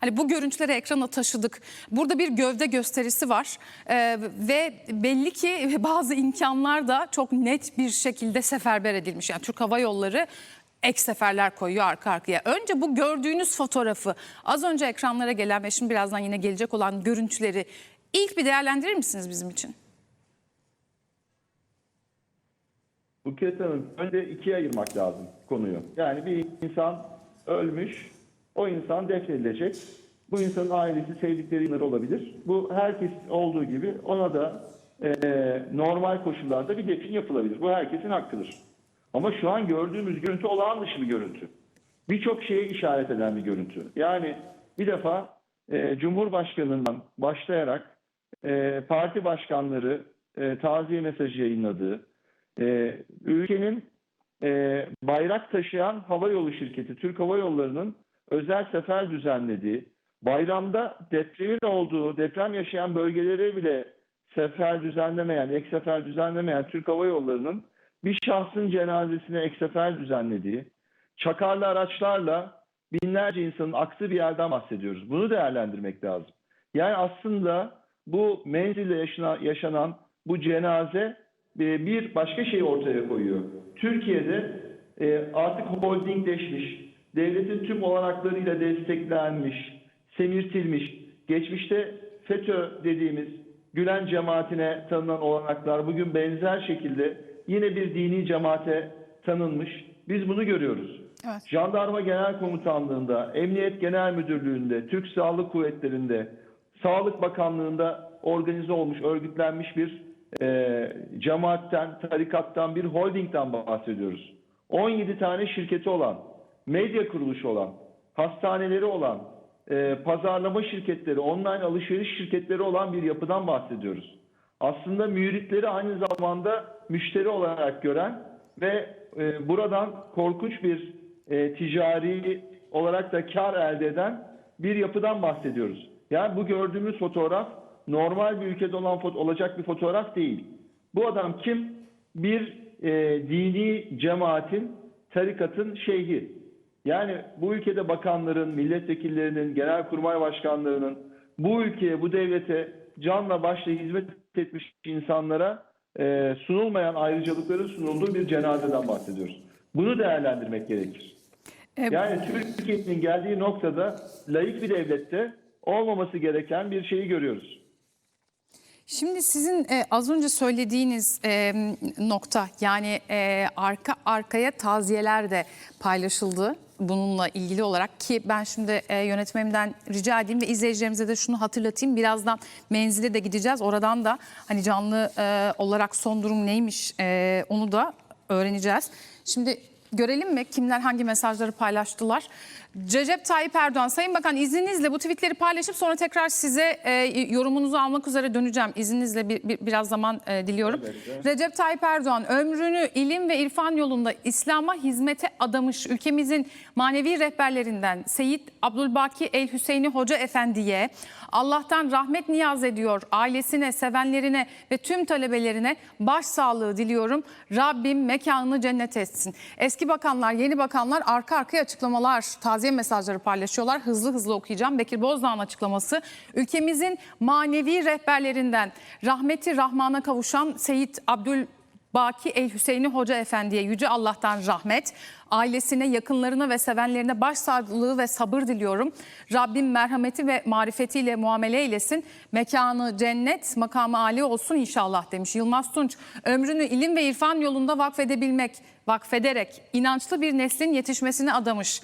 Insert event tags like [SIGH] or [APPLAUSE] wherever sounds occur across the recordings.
Hani bu görüntüleri ekrana taşıdık. Burada bir gövde gösterisi var Ee, ve belli ki [LAUGHS] bazı imkanlar da çok net bir şekilde seferber edilmiş. Yani Türk Hava Yolları ek seferler koyuyor arka arkaya. Önce bu gördüğünüz fotoğrafı az önce ekranlara gelen ve şimdi birazdan yine gelecek olan görüntüleri ilk bir değerlendirir misiniz bizim için? Buket Hanım, önce ikiye ayırmak lazım konuyu. Yani bir insan ölmüş, o insan defnedilecek. Bu insanın ailesi, sevdikleri insanlar olabilir. Bu herkes olduğu gibi ona da eee, normal koşullarda bir defin yapılabilir. Bu herkesin hakkıdır. Ama şu an gördüğümüz görüntü olağan dışı bir görüntü. Birçok şeye işaret eden bir görüntü. Yani bir defa eee, Cumhurbaşkanı'ndan başlayarak eee, parti başkanları eee, taziye mesajı yayınladığı, ee, ülkenin e, bayrak taşıyan hava yolu şirketi Türk Hava Yolları'nın özel sefer düzenlediği, bayramda depremin olduğu, deprem yaşayan bölgelere bile sefer düzenlemeyen, ek sefer düzenlemeyen Türk Hava Yolları'nın bir şahsın cenazesine ek sefer düzenlediği, çakarlı araçlarla binlerce insanın aktığı bir yerden bahsediyoruz. Bunu değerlendirmek lazım. Yani aslında bu menzille yaşana- yaşanan bu cenaze e, bir başka şeyi ortaya koyuyor. Türkiye'de e, artık holdingleşmiş, devletin tüm olanaklarıyla desteklenmiş, semirtilmiş, geçmişte FETÖ dediğimiz Gülen cemaatine tanınan olanaklar bugün benzer şekilde yine bir dini cemaate tanınmış. Biz bunu görüyoruz. Evet. Jandarma Genel Komutanlığı'nda, Emniyet Genel Müdürlüğü'nde, Türk Silahlı Kuvvetleri'nde, Sağlık Bakanlığı'nda organize olmuş, örgütlenmiş bir e, cemaatten, tarikattan, bir holdingden bahsediyoruz. 17 tane şirketi olan, medya kuruluşu olan, hastaneleri olan, e, pazarlama şirketleri, online alışveriş şirketleri olan bir yapıdan bahsediyoruz. Aslında müritleri aynı zamanda müşteri olarak gören ve e, buradan korkunç bir e, ticari olarak da kar elde eden bir yapıdan bahsediyoruz. Yani bu gördüğümüz fotoğraf normal bir ülkede olan olacak bir fotoğraf değil. Bu adam kim? Bir e, dini cemaatin, tarikatın şeyhi. Yani bu ülkede bakanların, milletvekillerinin, genelkurmay başkanlarının bu ülkeye, bu devlete canla başla hizmet etmiş insanlara e, sunulmayan ayrıcalıkların sunulduğu bir cenazeden bahsediyoruz. Bunu değerlendirmek gerekir. E, Yani Türkiye'nin geldiği noktada layık bir devlette olmaması gereken bir şeyi görüyoruz. Şimdi sizin e, az önce söylediğiniz e, nokta yani e, arka arkaya taziyeler de paylaşıldı bununla ilgili olarak ki ben şimdi e, yönetmenimden rica edeyim ve izleyicilerimize de şunu hatırlatayım. Birazdan menzile de gideceğiz. Oradan da hani canlı e, olarak son durum neymiş e, onu da öğreneceğiz. Şimdi görelim mi kimler hangi mesajları paylaştılar? Recep Tayyip Erdoğan, Sayın Bakan izninizle bu tweetleri paylaşıp sonra tekrar size e, yorumunuzu almak üzere döneceğim. İzninizle bir, bir- biraz zaman e, diliyorum. Recep Tayyip Erdoğan ömrünü ilim ve irfan yolunda İslam'a hizmete adamış ülkemizin manevi rehberlerinden Seyit Abdülbaki El Hüseyini Hoca Efendi'ye Allah'tan rahmet niyaz ediyor. Ailesine, sevenlerine ve tüm talebelerine başsağlığı diliyorum. Rabbim mekanını cennet etsin. Eski bakanlar, yeni bakanlar arka arkaya açıklamalar, taziye mesajları paylaşıyorlar. Hızlı hızlı okuyacağım. Bekir Bozdağ'ın açıklaması. Ülkemizin manevi rehberlerinden rahmeti rahmana kavuşan Seyit Abdül Baki El Hüseyini Hoca Efendi'ye Yüce Allah'tan rahmet, ailesine, yakınlarına ve sevenlerine başsağlığı ve sabır diliyorum. Rabbim merhameti ve marifetiyle muamele eylesin. Mekanı cennet, makamı âli olsun inşallah demiş. Yılmaz Tunç, ömrünü ilim ve irfan yolunda vakfedebilmek, vakfederek inançlı bir neslin yetişmesine adamış.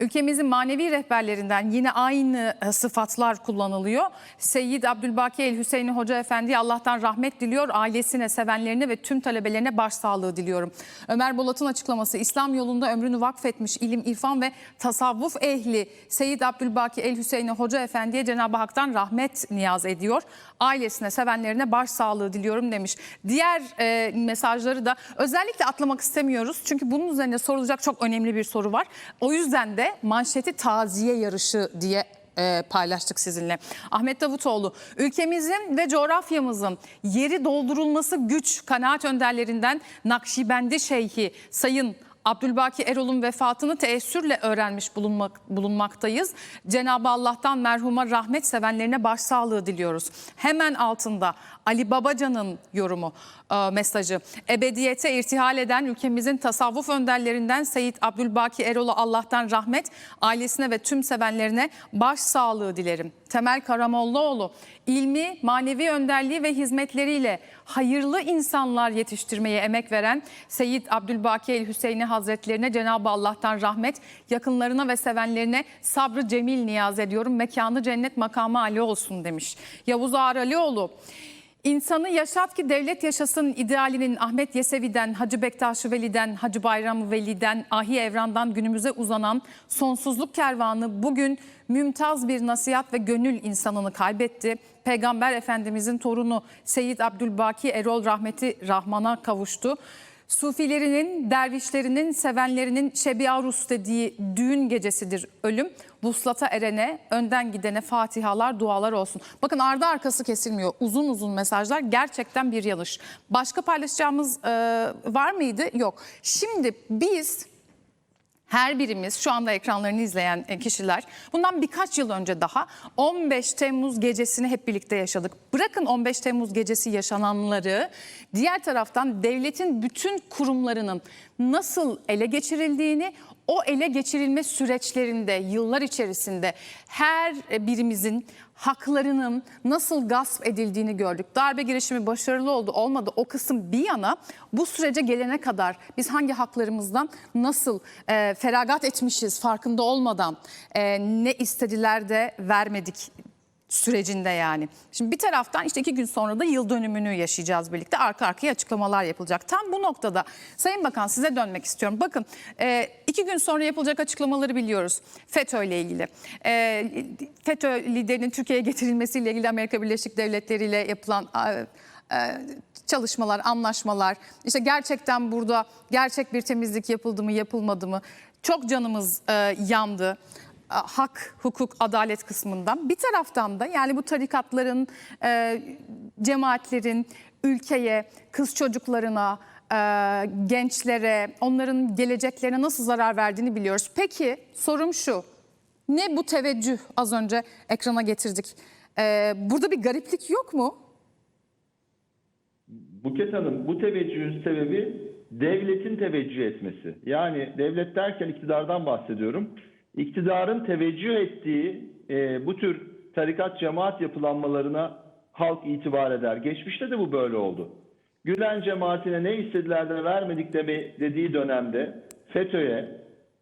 Ülkemizin manevi rehberlerinden yine aynı e, sıfatlar kullanılıyor. Seyyid Abdülbaki El Hüseyini Hoca Efendi Allah'tan rahmet diliyor. Ailesine, sevenlerine ve tüm talebelerine başsağlığı diliyorum. Ömer Bolat'ın açıklaması İslam yolunda ömrünü vakfetmiş ilim, irfan ve tasavvuf ehli Seyyid Abdülbaki El Hüseyini Hoca Efendi'ye Cenab-ı Hak'tan rahmet niyaz ediyor. Ailesine, sevenlerine başsağlığı diliyorum demiş. Diğer e, mesajları da özellikle atlamak istemiyoruz. Çünkü bunun üzerine sorulacak çok önemli bir soru var. O yüzden de manşeti taziye yarışı diye e, paylaştık sizinle. Ahmet Davutoğlu, ülkemizin ve coğrafyamızın yeri doldurulması güç kanaat önderlerinden Nakşibendi Şeyhi Sayın Abdülbaki Erol'un vefatını teessürle öğrenmiş bulunmak, bulunmaktayız. Cenab-ı Allah'tan merhuma rahmet sevenlerine başsağlığı diliyoruz. Hemen altında Ali Babacan'ın yorumu, e, mesajı. Ebediyete irtihal eden ülkemizin tasavvuf önderlerinden Seyit Abdülbaki Erol'a Allah'tan rahmet, ailesine ve tüm sevenlerine başsağlığı dilerim. Temel Karamollaoğlu ilmi, manevi önderliği ve hizmetleriyle hayırlı insanlar yetiştirmeye emek veren Seyyid Abdülbaki El Hüseyini Hazretlerine Cenab-ı Allah'tan rahmet, yakınlarına ve sevenlerine sabrı cemil niyaz ediyorum. Mekanı cennet makamı Ali olsun demiş. Yavuz Ağar Alioğlu İnsanı yaşat ki devlet yaşasın idealinin Ahmet Yesevi'den, Hacı Bektaş Veli'den, Hacı Bayram Veli'den, Ahi Evran'dan günümüze uzanan sonsuzluk kervanı bugün mümtaz bir nasihat ve gönül insanını kaybetti. Peygamber Efendimizin torunu Seyyid Abdülbaki Erol rahmeti Rahman'a kavuştu. Sufilerinin, dervişlerinin, sevenlerinin şebiarus dediği düğün gecesidir ölüm. Vuslata erene, önden gidene fatihalar, dualar olsun. Bakın ardı arkası kesilmiyor. Uzun uzun mesajlar gerçekten bir yanlış. Başka paylaşacağımız e, var mıydı? Yok. Şimdi biz her birimiz şu anda ekranlarını izleyen e, kişiler bundan birkaç yıl önce daha 15 Temmuz gecesini hep birlikte yaşadık. Bırakın 15 Temmuz gecesi yaşananları diğer taraftan devletin bütün kurumlarının nasıl ele geçirildiğini o ele geçirilme süreçlerinde yıllar içerisinde her birimizin haklarının nasıl gasp edildiğini gördük. Darbe girişimi başarılı oldu olmadı o kısım bir yana bu sürece gelene kadar biz hangi haklarımızdan nasıl e, feragat etmişiz farkında olmadan e, ne istediler de vermedik sürecinde yani. Şimdi bir taraftan işte iki gün sonra da yıl dönümünü yaşayacağız birlikte. Arka arkaya açıklamalar yapılacak. Tam bu noktada Sayın Bakan size dönmek istiyorum. Bakın e, iki gün sonra yapılacak açıklamaları biliyoruz. FETÖ ile ilgili. E, FETÖ liderinin Türkiye'ye getirilmesiyle ilgili Amerika Birleşik Devletleri ile yapılan e, çalışmalar, anlaşmalar. İşte gerçekten burada gerçek bir temizlik yapıldı mı, yapılmadı mı? Çok canımız yandı hak, hukuk, adalet kısmından. Bir taraftan da yani bu tarikatların, e, cemaatlerin ülkeye, kız çocuklarına, e, gençlere, onların geleceklerine nasıl zarar verdiğini biliyoruz. Peki sorum şu, ne bu teveccüh az önce ekrana getirdik? E, burada bir gariplik yok mu? Buket Hanım bu teveccühün sebebi devletin teveccüh etmesi. Yani devlet derken iktidardan bahsediyorum. İktidarın teveccüh ettiği e, bu tür tarikat cemaat yapılanmalarına halk itibar eder. Geçmişte de bu böyle oldu. Gülen cemaatine ne istediler de vermedik deme, dediği dönemde FETÖ'ye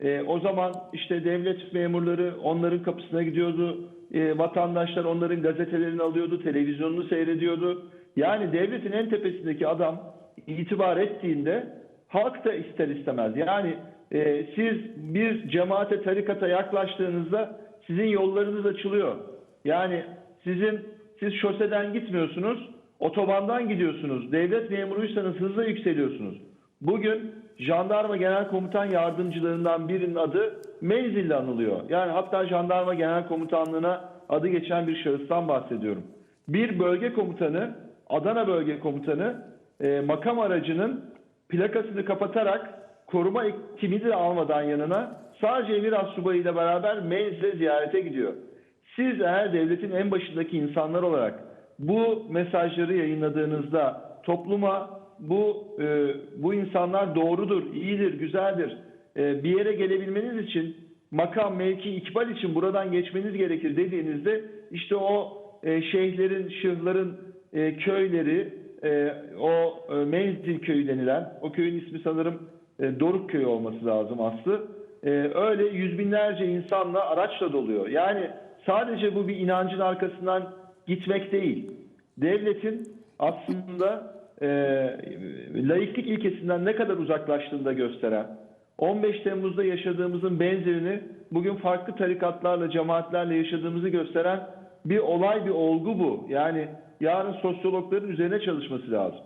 e, o zaman işte devlet memurları onların kapısına gidiyordu. E, vatandaşlar onların gazetelerini alıyordu, televizyonunu seyrediyordu. Yani devletin en tepesindeki adam itibar ettiğinde halk da ister istemez. Yani e, siz bir cemaate, tarikata yaklaştığınızda sizin yollarınız açılıyor. Yani sizin siz şoseden gitmiyorsunuz, otobandan gidiyorsunuz. Devlet memuruysanız hızla yükseliyorsunuz. Bugün Jandarma Genel Komutan Yardımcılarından birinin adı Menzil'le anılıyor. Yani hatta Jandarma Genel Komutanlığı'na adı geçen bir şahıstan bahsediyorum. Bir bölge komutanı, Adana Bölge Komutanı e, makam aracının plakasını kapatarak koruma kimi de almadan yanına sadece emir subayı ile beraber meclise ziyarete gidiyor. Siz eğer devletin en başındaki insanlar olarak bu mesajları yayınladığınızda topluma bu e, bu insanlar doğrudur, iyidir, güzeldir e, bir yere gelebilmeniz için makam, mevki, ikbal için buradan geçmeniz gerekir dediğinizde işte o e, şeyhlerin, şıhların e, köyleri, e, o e, Menzil köyü denilen, o köyün ismi sanırım e, Doruk köyü olması lazım aslı. E, öyle yüz binlerce insanla araçla doluyor. Yani sadece bu bir inancın arkasından gitmek değil. Devletin aslında e, laiklik ilkesinden ne kadar uzaklaştığını da gösteren, 15 Temmuz'da yaşadığımızın benzerini bugün farklı tarikatlarla, cemaatlerle yaşadığımızı gösteren bir olay, bir olgu bu. Yani yarın sosyologların üzerine çalışması lazım.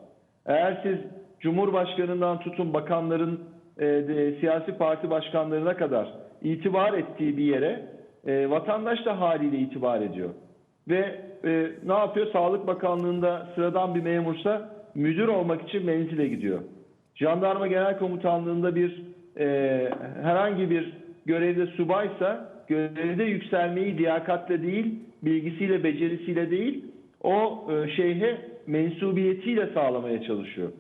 Eğer siz Cumhurbaşkanından tutun bakanların, e, de, siyasi parti başkanlarına kadar itibar ettiği bir yere e, vatandaş da haliyle itibar ediyor. Ve e, ne yapıyor? Sağlık Bakanlığı'nda sıradan bir memursa müdür olmak için menzile gidiyor. Jandarma Genel Komutanlığı'nda bir e, herhangi bir görevde subaysa görevde yükselmeyi liyakatle değil, bilgisiyle, becerisiyle değil, o e, şeyhe mensubiyetiyle sağlamaya çalışıyor.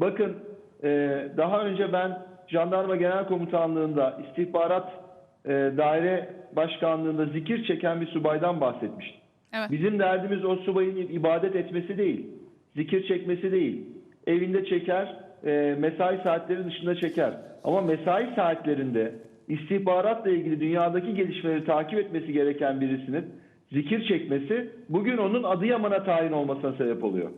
Bakın e, daha önce ben Jandarma Genel Komutanlığı'nda istihbarat e, daire başkanlığında zikir çeken bir subaydan bahsetmiştim. Evet. Bizim derdimiz o subayın ibadet etmesi değil, zikir çekmesi değil. Evinde çeker, e, mesai saatleri dışında çeker. Ama mesai saatlerinde istihbaratla ilgili dünyadaki gelişmeleri takip etmesi gereken birisinin zikir çekmesi bugün onun Adıyaman'a tayin olmasına sebep oluyor.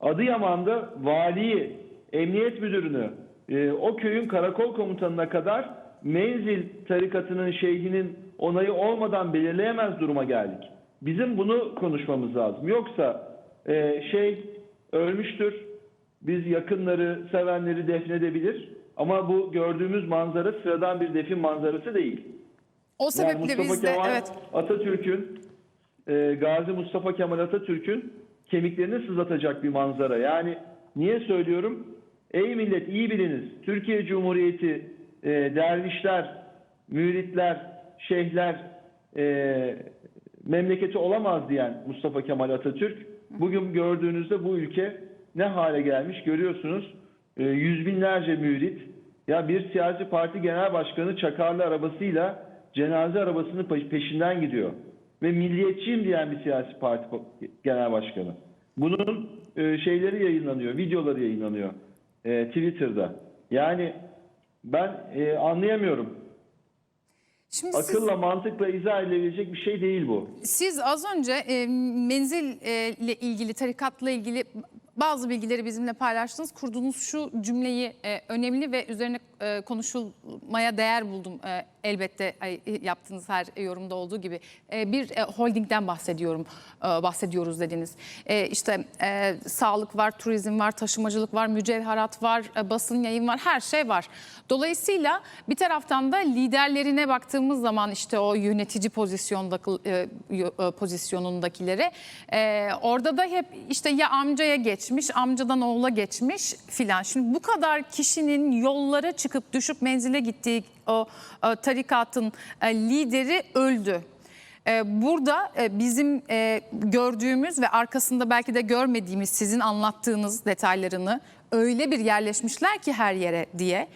Adıyaman'da valiyi, emniyet müdürünü, e, o köyün karakol komutanına kadar menzil tarikatının şeyhinin onayı olmadan belirleyemez duruma geldik. Bizim bunu konuşmamız lazım. Yoksa e, şey ölmüştür, biz yakınları, sevenleri defnedebilir ama bu gördüğümüz manzara sıradan bir defin manzarası değil. O Yani sebeple Mustafa biz de Kemal evet Atatürk'ün e, Gazi Mustafa Kemal Atatürk'ün kemiklerini sızlatacak bir manzara. Yani niye söylüyorum? Ey millet iyi biliniz. Türkiye Cumhuriyeti e, dervişler, müritler, şeyhler e, memleketi olamaz diyen Mustafa Kemal Atatürk bugün gördüğünüzde bu ülke ne hale gelmiş görüyorsunuz. E, yüz binlerce mürit ya bir siyasi parti genel başkanı çakarlı arabasıyla cenaze arabasının pe- peşinden gidiyor. Ve milliyetçiyim diyen bir siyasi parti genel başkanı. Bunun e, şeyleri yayınlanıyor, videoları yayınlanıyor e, Twitter'da. Yani ben e, anlayamıyorum. Şimdi siz, Akılla, mantıkla izah edilebilecek bir şey değil bu. siz az önce e, menzille ilgili, tarikatla ilgili bazı bilgileri bizimle paylaştınız. Kurduğunuz şu cümleyi e, önemli ve üzerine e, konuşulmaya değer buldum. E, elbette e, yaptığınız her yorumda olduğu gibi. E, bir e, holdingden bahsediyorum, e, bahsediyoruz dediniz. E, işte e, sağlık var, turizm var, taşımacılık var, mücevherat var, e, basın yayın var, her şey var. Dolayısıyla bir taraftan da liderlerine baktığımız zaman işte o yönetici pozisyondaki e, e, pozisyonundakilere e, orada da hep işte ya amcaya geçmiş, amcadan oğula geçmiş filan. Şimdi bu kadar kişinin yollara çıkıp düşüp menzile gittiği o e, tarikatın e, lideri öldü. E, Burada bizim gördüğümüz ve arkasında belki de görmediğimiz sizin anlattığınız detaylarını öyle bir yerleşmişler ki her yere diye.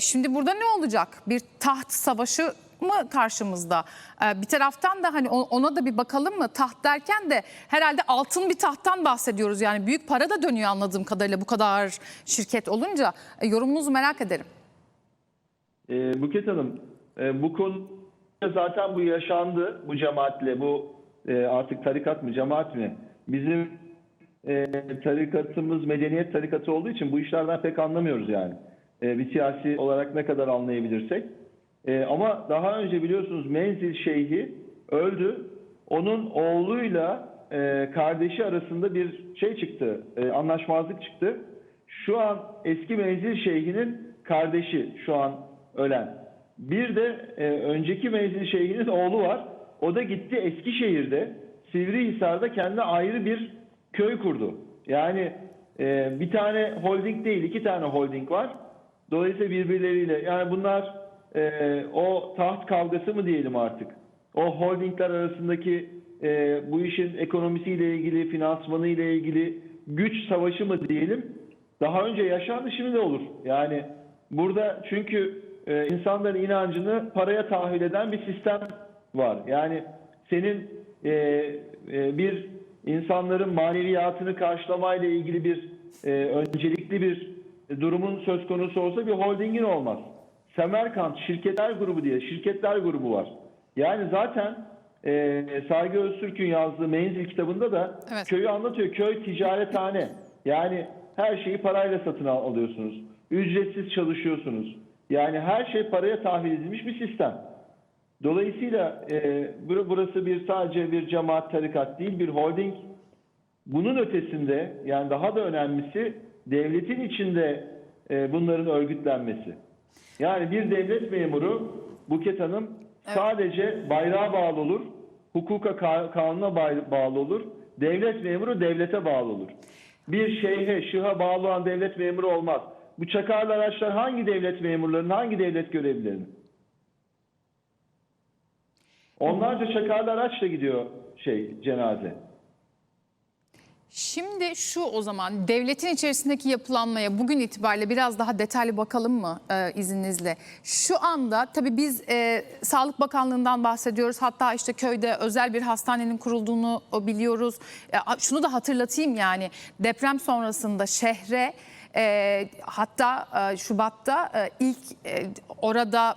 Şimdi burada ne olacak? Bir taht savaşı mı karşımızda? E, Bir taraftan da hani ona da bir bakalım mı? Taht derken de herhalde altın bir tahttan bahsediyoruz. Yani büyük para da dönüyor anladığım kadarıyla bu kadar şirket olunca. E, Yorumunuzu merak ederim. E, Buket Hanım, e, bu konu zaten bu yaşandı bu cemaatle. Bu e, artık tarikat mı cemaat mi? Bizim e, tarikatımız medeniyet tarikatı olduğu için bu işlerden pek anlamıyoruz yani. E, bir siyasi olarak ne kadar anlayabilirsek. E, ama daha önce biliyorsunuz Menzil Şeyhi öldü. Onun oğluyla e, kardeşi arasında bir şey çıktı, e, anlaşmazlık çıktı. Şu an eski Menzil Şeyhi'nin kardeşi şu an ölen. Bir de e, önceki Menzil Şeyhi'nin oğlu var. O da gitti Eskişehir'de, Sivrihisar'da kendine ayrı bir köy kurdu. Yani e, bir tane holding değil, iki tane holding var. Dolayısıyla birbirleriyle yani bunlar e, o taht kavgası mı diyelim artık? O holdingler arasındaki e, bu işin ekonomisiyle ilgili, finansmanı ile ilgili güç savaşı mı diyelim? Daha önce yaşandı şimdi de olur. Yani burada çünkü e, insanların inancını paraya tahvil eden bir sistem var. Yani senin e, e, bir insanların maneviyatını karşılamayla ilgili bir e, öncelikli bir durumun söz konusu olsa bir holdingin olmaz. Semerkant şirketler grubu diye şirketler grubu var. Yani zaten e, Saygı Öztürk'ün yazdığı Menzil kitabında da Evet. köyü anlatıyor. Köy ticarethane. Yani her şeyi parayla satın al- alıyorsunuz. Ücretsiz çalışıyorsunuz. Yani her şey paraya tahvil edilmiş bir sistem. Dolayısıyla e, bur- burası bir sadece bir cemaat tarikat değil bir holding. Bunun ötesinde yani daha da önemlisi devletin içinde e, bunların örgütlenmesi. Yani bir devlet memuru Buket Hanım sadece bayrağa bağlı olur, hukuka ka- kanuna bağlı olur, devlet memuru devlete bağlı olur. Bir şeyhe, şıha bağlı olan devlet memuru olmaz. bu çakarlı araçlar hangi devlet memurlarının, hangi devlet görevlilerinin? Onlarca çakarlı araçla gidiyor şey cenaze. Şimdi şu o zaman devletin içerisindeki yapılanmaya bugün itibariyle biraz daha detaylı bakalım mı e, izninizle? Şu anda tabii biz e, Sağlık Bakanlığı'ndan bahsediyoruz. Hatta işte köyde özel bir hastanenin kurulduğunu o biliyoruz. E, şunu da hatırlatayım yani deprem sonrasında şehre e, hatta e, Şubat'ta e, ilk e, orada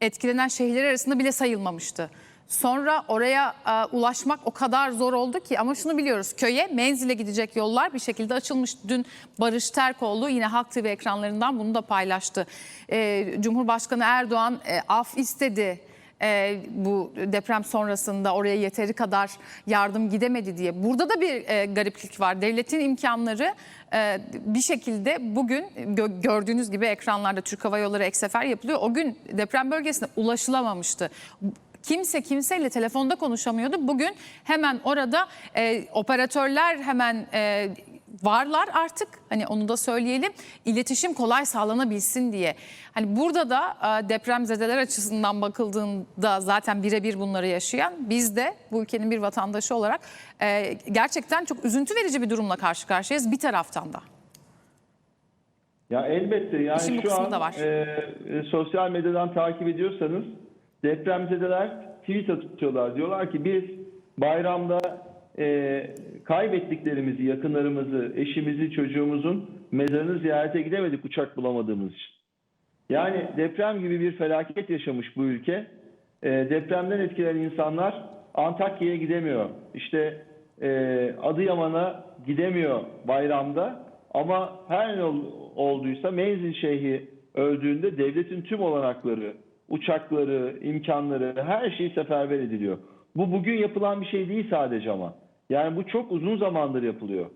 etkilenen şehirler arasında bile sayılmamıştı. Sonra oraya e, ulaşmak o kadar zor oldu ki ama şunu biliyoruz köye menzile gidecek yollar bir şekilde açılmış. Dün Barış Terkoğlu yine Halk TV ekranlarından bunu da paylaştı. E, Cumhurbaşkanı Erdoğan e, af istedi. E, bu deprem sonrasında oraya yeteri kadar yardım gidemedi diye. Burada da bir e, gariplik var. Devletin imkanları e, bir şekilde bugün gö- gördüğünüz gibi ekranlarda Türk Hava Yolları ek sefer yapılıyor. O gün deprem bölgesine ulaşılamamıştı. Kimse kimseyle telefonda konuşamıyordu. Bugün hemen orada e, operatörler hemen e, varlar artık. Hani onu da söyleyelim. İletişim kolay sağlanabilsin diye. Hani burada da e, depremzedeler açısından bakıldığında zaten birebir bunları yaşayan biz de bu ülkenin bir vatandaşı olarak e, gerçekten çok üzüntü verici bir durumla karşı karşıyayız bir taraftan da. Ya elbette yani İşin şu an da var. e, e, sosyal medyadan takip ediyorsanız depremzedeler tweet atıyorlar. Diyorlar ki biz bayramda e, kaybettiklerimizi, yakınlarımızı, eşimizi, çocuğumuzun mezarını ziyarete gidemedik uçak bulamadığımız için. Yani deprem gibi bir felaket yaşamış bu ülke. E, depremden etkilenen insanlar Antakya'ya gidemiyor. İşte e, Adıyaman'a gidemiyor bayramda. Ama her ne ol- olduysa Menzil Şeyhi öldüğünde devletin tüm olanakları, uçakları, imkanları her şey seferber ediliyor. Bu bugün yapılan bir şey değil sadece ama. Yani bu çok uzun zamandır yapılıyor.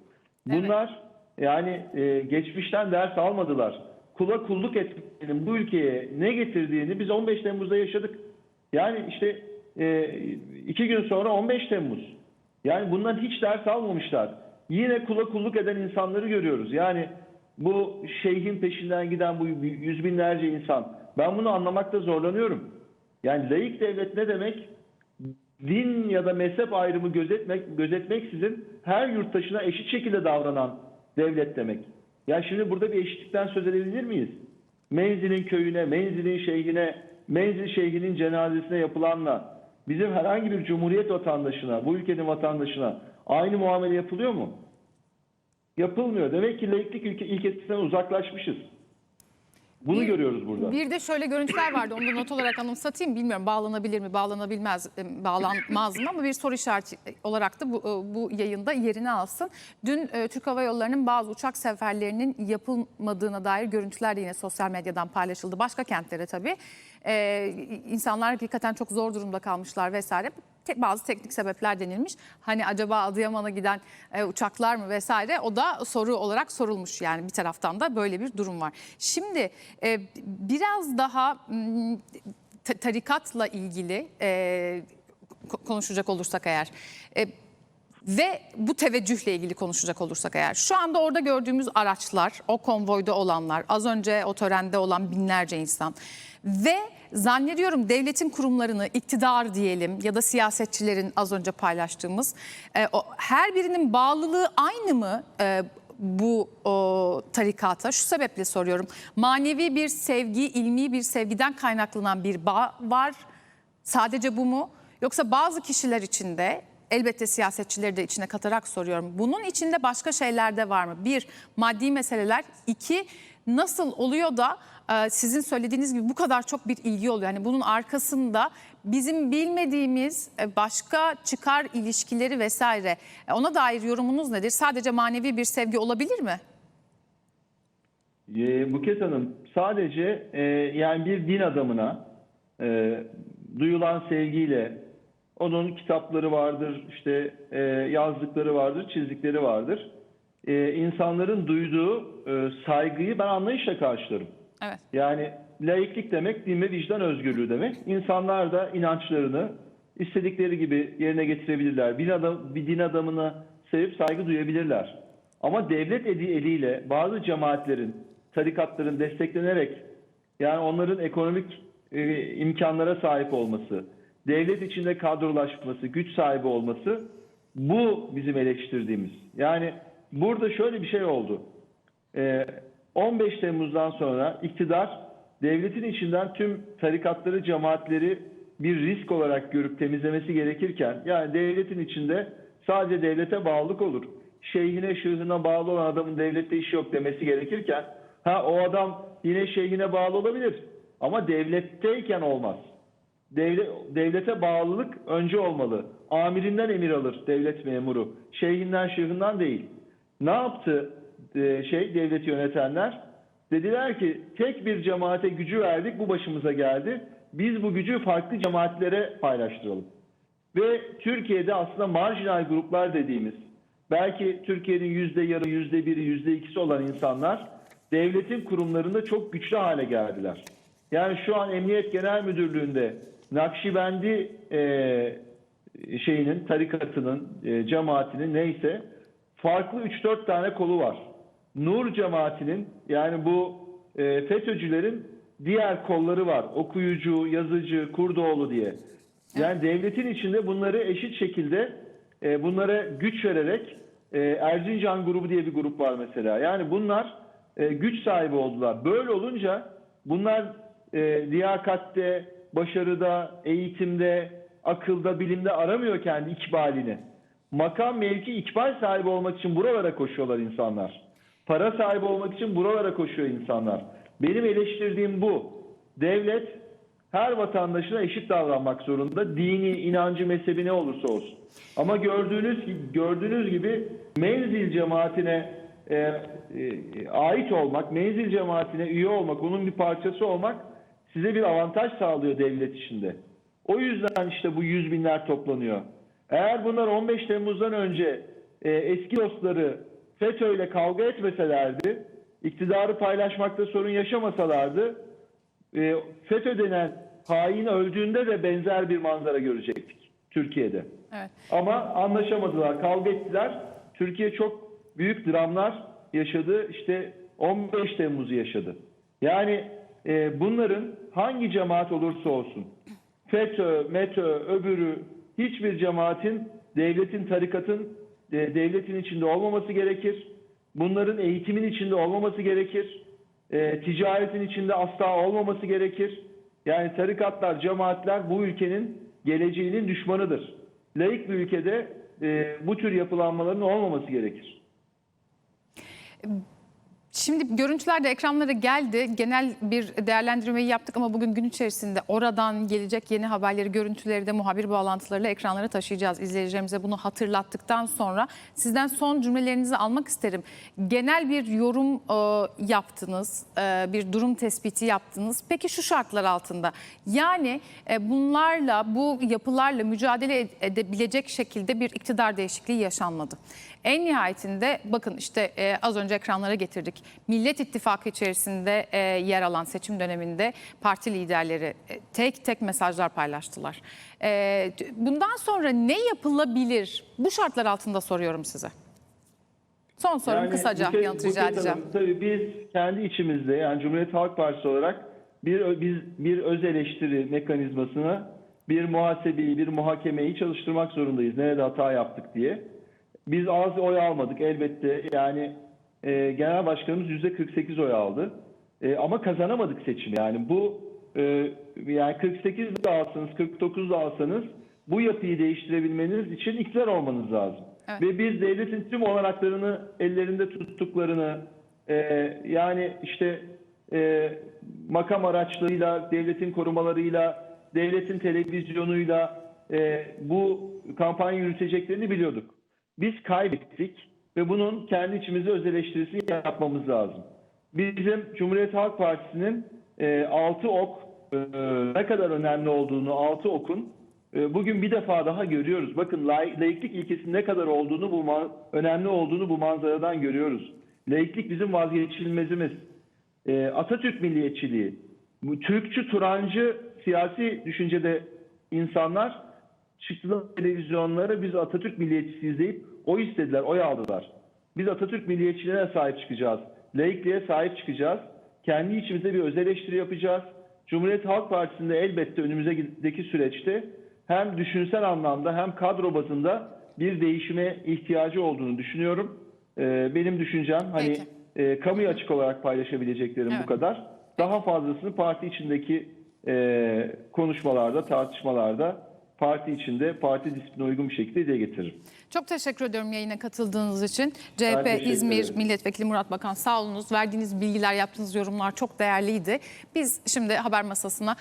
Bunlar yani e, geçmişten ders almadılar. Kula kulluk etmenin bu ülkeye ne getirdiğini biz 15 Temmuz'da yaşadık. Yani işte e, iki gün sonra 15 Temmuz. Yani bundan hiç ders almamışlar. Yine kula kulluk eden insanları görüyoruz. Yani bu şeyhin peşinden giden bu yüz binlerce insan. Ben bunu anlamakta zorlanıyorum. Yani laik devlet ne demek? din ya da mezhep ayrımı gözetmek gözetmeksizin her yurttaşına eşit şekilde davranan devlet demek. Ya şimdi burada bir eşitlikten söz edebilir miyiz? Menzilin köyüne, menzilin şeyhine, menzil şeyhinin cenazesine yapılanla bizim herhangi bir cumhuriyet vatandaşına, bu ülkenin vatandaşına aynı muamele yapılıyor mu? Yapılmıyor. Demek ki laiklik ilke, ilkesinden uzaklaşmışız. Bunu Bir- görüyoruz burada. Bir de şöyle görüntüler vardı. Onu da not olarak anımsatayım. Bilmiyorum bağlanabilir mi, bağlanabilmez, e, bağlanmaz mı ama bir soru işareti olarak da bu, e, bu yayında yerini alsın. Dün e, Türk Hava Yolları'nın bazı uçak seferlerinin yapılmadığına dair görüntüler de yine sosyal medyadan paylaşıldı. Başka kentlere tabii. E, insanlar hakikaten çok zor durumda kalmışlar vesaire. Te- bazı teknik sebepler denilmiş. Hani acaba Adıyaman'a giden e, uçaklar mı vesaire o da soru olarak sorulmuş yani bir taraftan da böyle bir durum var. Şimdi e, biraz daha ta- tarikatla ilgili e, ko- konuşacak olursak eğer e, ve bu teveccühle ilgili konuşacak olursak eğer şu anda orada gördüğümüz araçlar o konvoyda olanlar az önce o törende olan binlerce insan ve zannediyorum devletin kurumlarını iktidar diyelim ya da siyasetçilerin az önce paylaştığımız e, o, her birinin bağlılığı aynı mı e, bu o, tarikata? Şu sebeple soruyorum. Manevi bir sevgi ilmi bir sevgiden kaynaklanan bir bağ var. Sadece bu mu? Yoksa bazı kişiler içinde elbette siyasetçileri de içine katarak soruyorum. Bunun içinde başka şeyler de var mı? Bir, maddi meseleler. iki nasıl oluyor da e, sizin söylediğiniz gibi bu kadar çok bir ilgi oluyor? Yani bunun arkasında bizim bilmediğimiz e, başka çıkar ilişkileri vesaire. E, Ona dair yorumunuz nedir? Sadece manevi bir sevgi olabilir mi? E, Buket Hanım sadece e, yani bir din adamına e, duyulan sevgiyle onun kitapları vardır, işte e, yazdıkları vardır, çizdikleri vardır. E, insanların duyduğu e, saygıyı ben anlayışla karşılarım. Evet. Yani laiklik demek din ve vicdan özgürlüğü demek. İnsanlar da inançlarını istedikleri gibi yerine getirebilirler. Bir, adam, bir din adamını sevip saygı duyabilirler. Ama devlet eli- eliyle bazı cemaatlerin, tarikatların desteklenerek yani onların ekonomik e, imkanlara sahip olması, devlet içinde kadrolaşması, güç sahibi olması bu bizim eleştirdiğimiz. Yani burada şöyle bir şey oldu. Ee, 15 Temmuz'dan sonra iktidar devletin içinden tüm tarikatları, cemaatleri bir risk olarak görüp temizlemesi gerekirken yani devletin içinde sadece devlete bağlılık olur. Şeyhine, şığhına bağlı olan adamın devlette işi yok demesi gerekirken ha o adam yine şeyhine bağlı olabilir ama devletteyken olmaz. Devlet, devlete bağlılık önce olmalı. Amirinden emir alır devlet memuru. Şeyhinden şığından değil. Ne yaptı e, şey devleti yönetenler? Dediler ki tek bir cemaate gücü verdik bu başımıza geldi. Biz bu gücü farklı cemaatlere paylaştıralım. Ve Türkiye'de aslında marjinal gruplar dediğimiz belki Türkiye'nin yüzde yarı, yüzde biri, yüzde ikisi olan insanlar devletin kurumlarında çok güçlü hale geldiler. Yani şu an Emniyet Genel Müdürlüğü'nde Nakşibendi e, şeyinin, tarikatının, e, cemaatinin neyse farklı 3-4 tane kolu var. Nur cemaatinin yani bu e, FETÖ'cülerin diğer kolları var. Okuyucu, yazıcı, Kurdoğlu diye. Yani devletin içinde bunları eşit şekilde e, bunlara güç vererek e, Erzincan grubu diye bir grup var mesela. Yani bunlar e, güç sahibi oldular. Böyle olunca bunlar e, liyakatte, başarıda, eğitimde, akılda, bilimde aramıyor kendi ikbalini. Makam mevki ikbal sahibi olmak için buralara koşuyorlar insanlar. Para sahibi olmak için buralara koşuyor insanlar. Benim eleştirdiğim bu. Devlet her vatandaşına eşit davranmak zorunda. Dini, inancı, mezhebi ne olursa olsun. Ama gördüğünüz gibi, gördüğünüz gibi menzil cemaatine e, e, ait olmak, menzil cemaatine üye olmak, onun bir parçası olmak size bir avantaj sağlıyor devlet içinde. O yüzden işte bu yüz binler toplanıyor. Eğer bunlar 15 Temmuz'dan önce e, eski dostları FETÖ ile kavga etmeselerdi, iktidarı paylaşmakta sorun yaşamasalardı, e, FETÖ denen hain öldüğünde de benzer bir manzara görecektik Türkiye'de. Evet. Ama anlaşamadılar, kavga ettiler. Türkiye çok büyük dramlar yaşadı. İşte 15 Temmuz'u yaşadı. Yani e, bunların hangi cemaat olursa olsun, FETÖ, METÖ, öbürü hiçbir cemaatin, devletin, tarikatın e, devletin içinde olmaması gerekir. Bunların eğitimin içinde olmaması gerekir. E, ticaretin içinde asla olmaması gerekir. Yani tarikatlar, cemaatler bu ülkenin geleceğinin düşmanıdır. Laik bir ülkede e, bu tür yapılanmaların olmaması gerekir. Şimdi görüntüler de ekranlara geldi. Genel bir değerlendirmeyi yaptık ama bugün gün içerisinde oradan gelecek yeni haberleri, görüntüleri de muhabir bağlantılarıyla ekranlara taşıyacağız. İzleyicilerimize bunu hatırlattıktan sonra sizden son cümlelerinizi almak isterim. Genel bir yorum e, yaptınız, e, bir durum tespiti yaptınız. Peki şu şartlar altında yani e, bunlarla, bu yapılarla mücadele ed- edebilecek şekilde bir iktidar değişikliği yaşanmadı. En nihayetinde bakın işte e, az önce ekranlara getirdik. Millet İttifakı içerisinde e, yer alan seçim döneminde parti liderleri e, tek tek mesajlar paylaştılar. E, bundan sonra ne yapılabilir? Bu şartlar altında soruyorum size. Son sorum Yani kısaca Buket- yanıt rica Buket edeceğim. Hanım, Tabii biz kendi içimizde yani Cumhuriyet Halk Partisi olarak bir biz bir öz eleştiri mekanizmasını, bir muhasebeyi, bir muhakemeyi çalıştırmak zorundayız. Nerede hata yaptık diye. Biz az oy almadık elbette. Yani e, genel başkanımız yüzde 48 oy aldı. E, ama kazanamadık seçimi. Yani bu e, yani 48 de alsanız, 49 da alsanız bu yapıyı değiştirebilmeniz için iktidar olmanız lazım. Evet. Ve biz devletin tüm olanaklarını ellerinde tuttuklarını e, yani işte e, makam araçlarıyla, devletin korumalarıyla, devletin televizyonuyla e, bu kampanya yürüteceklerini biliyorduk. Biz kaybettik ve bunun kendi içimizde öz eleştirisini yapmamız lazım. Bizim Cumhuriyet Halk Partisi'nin e, altı ok e, ne kadar önemli olduğunu altı okun e, bugün bir defa daha görüyoruz. Bakın lay- laiklik ilkesinin ne kadar olduğunu bu önemli olduğunu bu manzaradan görüyoruz. Laiklik bizim vazgeçilmezimiz. E, Atatürk milliyetçiliği, bu Türkçü, Turancı siyasi düşüncede insanlar çıktılar televizyonlara biz Atatürk milliyetçisi izleyip oy istediler, oy aldılar. Biz Atatürk milliyetçiliğine sahip çıkacağız. Laikliğe sahip çıkacağız. Kendi içimizde bir öz eleştiri yapacağız. Cumhuriyet Halk Partisi'nde elbette önümüzdeki süreçte hem düşünsel anlamda hem kadro bazında bir değişime ihtiyacı olduğunu düşünüyorum. Ee, benim düşüncem hani Peki. e, kamuya açık olarak paylaşabileceklerim Evet. bu kadar. Daha fazlasını parti içindeki e, konuşmalarda, tartışmalarda parti içinde parti disipline uygun bir şekilde dile getiririm. Çok teşekkür ediyorum yayına katıldığınız için. CHP İzmir ederim. Milletvekili Murat Bakan sağ olunuz. Verdiğiniz bilgiler, yaptığınız yorumlar çok değerliydi. Biz şimdi haber masasına